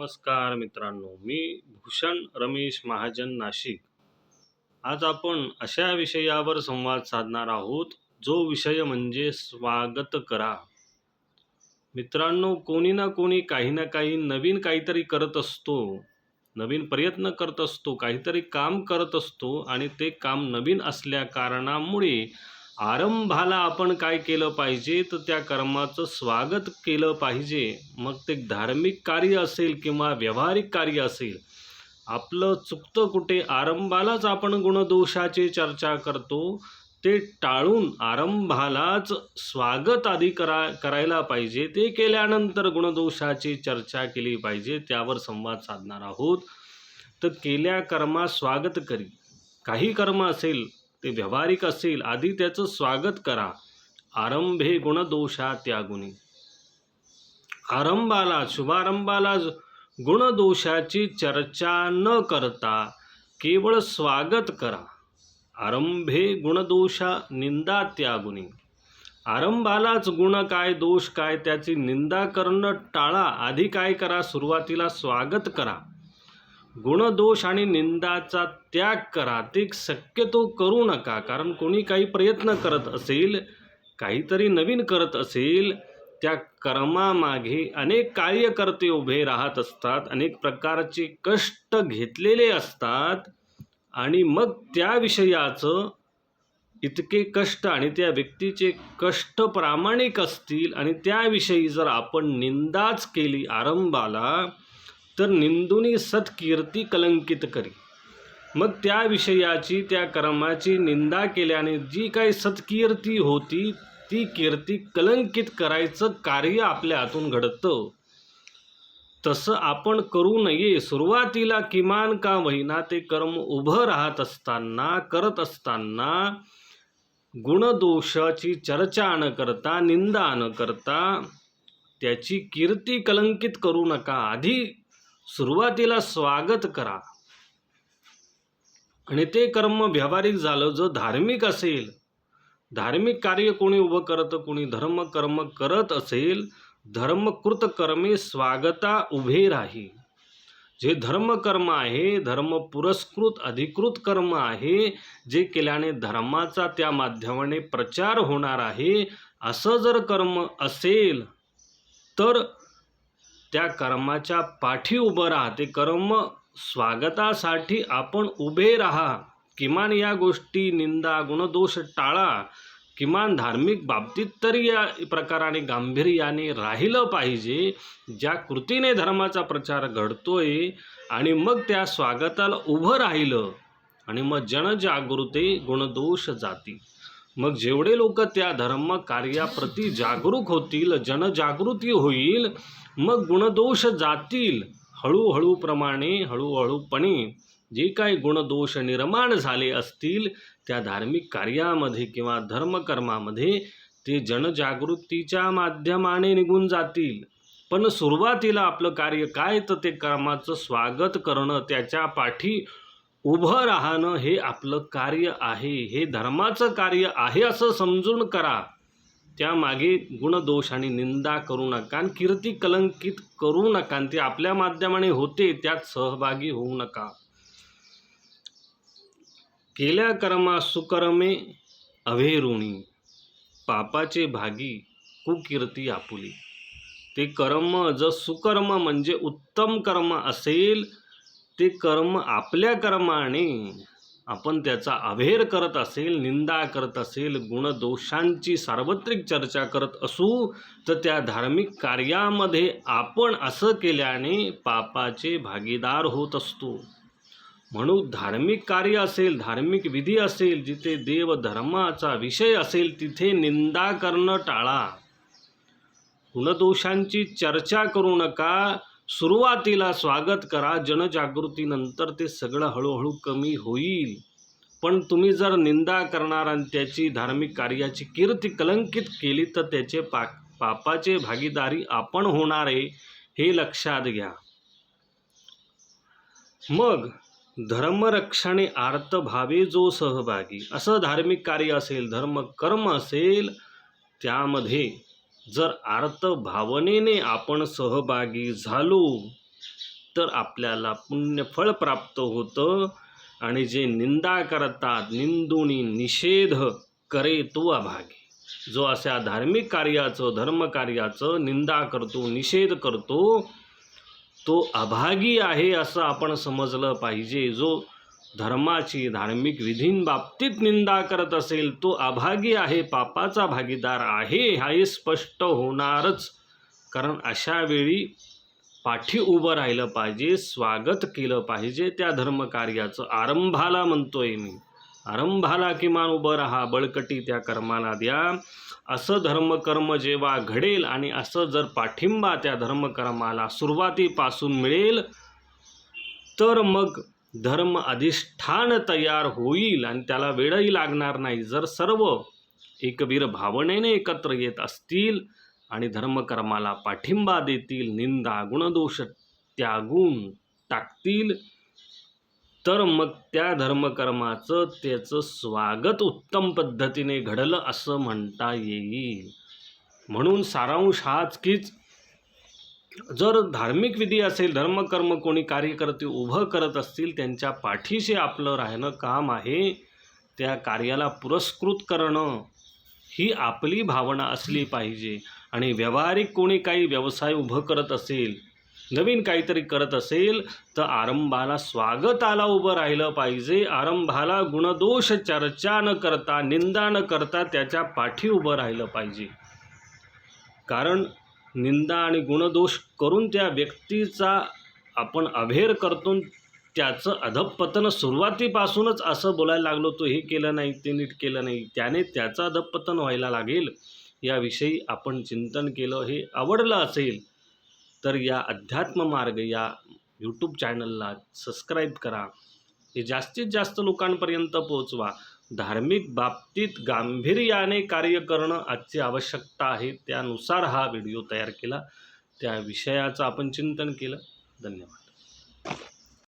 नमस्कार मित्रांनो मी भूषण रमेश महाजन नाशिक. आज आपण अशा विषयावर संवाद साधणार आहोत जो विषय म्हणजे स्वागत करा. मित्रांनो कोणी ना कोणी काही ना काही नवीन काहीतरी करत असतो नवीन प्रयत्न करत असतो काहीतरी काम करत असतो आणि ते काम नवीन असल्या कारणामुळे आरंभाला आपण काय केलं पाहिजे? तर त्या कर्माचं स्वागत केलं पाहिजे. मग ते धार्मिक कार्य असेल किंवा व्यावहारिक कार्य असेल आपलं चुकतं कुठे? आरंभालाच आपण गुणदोषाची चर्चा करतो. ते टाळून आरंभालाच स्वागत आधी करा करायला पाहिजे. ते केल्यानंतर गुणदोषाची चर्चा केली पाहिजे. त्यावर संवाद साधणार आहोत. तर केल्या कर्मा स्वागत करी. काही कर्म असेल ते व्यावहारिक असेल आधी त्याचं स्वागत करा. आरंभे गुणदोषा त्यागुणी आरंभाला शुभारंभाला गुणदोषाची चर्चा न करता केवळ स्वागत करा. आरंभे गुणदोषा निंदा त्यागुणी आरंभालाच गुण काय दोष काय त्याची निंदा करणं टाळा. आधी काय करा सुरुवातीला स्वागत करा. गुणदोष आणि निंदाचा त्याग करा. ते शक्यतो करू नका कारण कोणी काही प्रयत्न करत असेल काहीतरी नवीन करत असेल त्या कर्मामागे अनेक कार्यकर्ते उभे राहत असतात अनेक प्रकारचे कष्ट घेतलेले असतात आणि मग त्या विषयाचं इतके कष्ट आणि त्या व्यक्तीचे कष्ट प्रामाणिक असतील आणि त्याविषयी जर आपण निंदाच केली आरंभाला तर निंदुनी सत्कीर्ती कलंकित करी. मग त्या विषयाची त्या कर्माची निंदा केल्याने जी काही सत्कीर्ती होती ती कीर्ती कलंकित करायचं कार्य आपल्या हातून घडतं. तसं आपण करू नये. सुरुवातीला किमान का होईना ते कर्म उभं राहत असताना करत असताना गुणदोषाची चर्चा न करता निंदा न करता त्याची कीर्ती कलंकित करू नका. आधी सुरुवातीला स्वागत करा. आणि ते कर्म व्यावहारिक झालं जो धार्मिक असेल. धार्मिक कार्य कोणी उभं करतं कोणी धर्म कर्म करत असेल धर्मकृत कर्मे स्वागता उभे राही. जे धर्मकर्म आहे धर्म पुरस्कृत अधिकृत कर्म आहे जे केल्याने धर्माचा त्या माध्यमाने प्रचार होणार आहे असं जर कर्म असेल तर त्या कर्माच्या पाठी उभं राहा. ते कर्म स्वागतासाठी आपण उभे राहा. किमान या गोष्टी निंदा गुणदोष टाळा. किमान धार्मिक बाबतीत तरी या प्रकाराने गांभीर्याने राहिलं पाहिजे. ज्या कृतीने धर्माचा प्रचार घडतोय आणि मग त्या स्वागताला उभं राहिलं आणि मग जनजागृते गुणदोष जाती. मग जेवढे लोक त्या धर्म कार्याप्रती जागरूक होतील जनजागृती होईल मग गुणदोष जातील. हळूहळूप्रमाणे हळूहळूपणे जे काही गुणदोष निर्माण झाले असतील त्या धार्मिक कार्यामध्ये किंवा धर्मकर्मामध्ये ते जनजागृतीच्या माध्यमाने निघून जातील. पण सुरुवातीला आपलं कार्य काय? तर ते कर्माचं स्वागत करणं त्याच्या पाठी उभं राहणं हे आपलं कार्य आहे हे धर्माचं कार्य आहे असं समजून करा. त्यामागे गुणदोष आणि निंदा करू नका आणि कीर्ती कलंकित करू नका ते आपल्या माध्यमाने होते त्यात सहभागी होऊ नका. केल्या कर्मा सुकर्मे अभेरुणी पापाचे भागी कुकीर्ती आपुली. ते कर्म जर सुकर्म म्हणजे उत्तम कर्म असेल ते कर्म आपल्या कर्माने आपण त्याचा अभेर करत असेल निंदा करत असेल गुणदोषांची सार्वत्रिक चर्चा करत असू तर त्या धार्मिक कार्यामध्ये आपण असं केल्याने पापाचे भागीदार होत असतो. म्हणून धार्मिक कार्य असेल धार्मिक विधी असेल जिथे देव धर्माचा विषय असेल तिथे निंदा करणं टाळा. गुणदोषांची चर्चा करू नका सुरुवातीला स्वागत करा. जनजागृतीनंतर ते सगळं हळूहळू कमी होईल. पण तुम्ही जर निंदा करणार आणि त्याची धार्मिक कार्याची कीर्ती कलंकित केली तर त्याचे पा पापाचे भागीदारी आपण होणार आहे हे लक्षात घ्या. मग धर्मरक्षणे आर्त भावे जो सहभागी असं धार्मिक कार्य असेल धर्म कर्म असेल त्यामध्ये जर आर्तभावनेने आपण सहभागी झालो तर आपल्याला पुण्यफळ प्राप्त होतं आणि जे निंदा करतात निंदुनी निषेध करे तो अभागी. जो अशा धार्मिक कार्याचं धर्मकार्याचं निंदा करतो निषेध करतो तो अभागी आहे असं आपण समजलं पाहिजे. जो धर्माची धार्मिक विधींबाबतीत निंदा करत असेल तो अभागी आहे पापाचा भागीदार आहे हाही स्पष्ट होणारच. कारण अशा वेळी पाठी उभं राहिलं पाहिजे स्वागत केलं पाहिजे त्या धर्मकार्याचं. आरंभाला म्हणतोय मी. आरंभाला किमान उभं राहा बळकटी त्या कर्माला द्या. असं धर्मकर्म जेव्हा घडेल आणि असं जर पाठिंबा त्या धर्मकर्माला सुरुवातीपासून मिळेल तर मग धर्म अधिष्ठान तयार होईल आणि त्याला वेळही लागणार नाही. जर सर्व एकवीर भावनेने एकत्र येत असतील आणि धर्मकर्माला पाठिंबा देतील निंदा गुणदोष त्यागून टाकतील तर मग त्या धर्मकर्माचं त्याचं स्वागत उत्तम पद्धतीने घडलं असं म्हणता येईल. म्हणून सारांश हाच कीच जर धार्मिक विधी असेल धर्मकर्म कोणी कार्यकर्ते उभं करत असतील त्यांच्या पाठीशी आपलं राहणं काम आहे. त्या कार्याला पुरस्कृत करणं ही आपली भावना असली पाहिजे. आणि व्यावहारिक कोणी काही व्यवसाय उभं करत असेल नवीन काहीतरी करत असेल तर आरंभाला स्वागताला उभं राहिलं पाहिजे. आरंभाला गुणदोष चर्चा न करता निंदा न करता त्याच्या पाठी उभं राहिलं पाहिजे. कारण निंदा आणि गुणदोष करून त्या व्यक्तीचा आपण अभेर करतो त्याचं अधपतन सुरुवातीपासूनच असं बोलायला लागलो तो हे केलं नाही ते नीट केलं नाही त्याने त्याचं अधपतन व्हायला लागेल याविषयी आपण चिंतन केलं हे आवडलं असेल तर या अध्यात्म मार्ग या यूट्यूब चॅनलला सबस्क्राईब करा. हे जास्तीत जास्त लोकांपर्यंत पोहोचवा. धार्मिक बाबतीत गांभीर्याने कार्य करणं आजची आवश्यकता आहे त्यानुसार हा व्हिडिओ तयार केला. त्या विषयाचं आपण चिंतन केलं. धन्यवाद.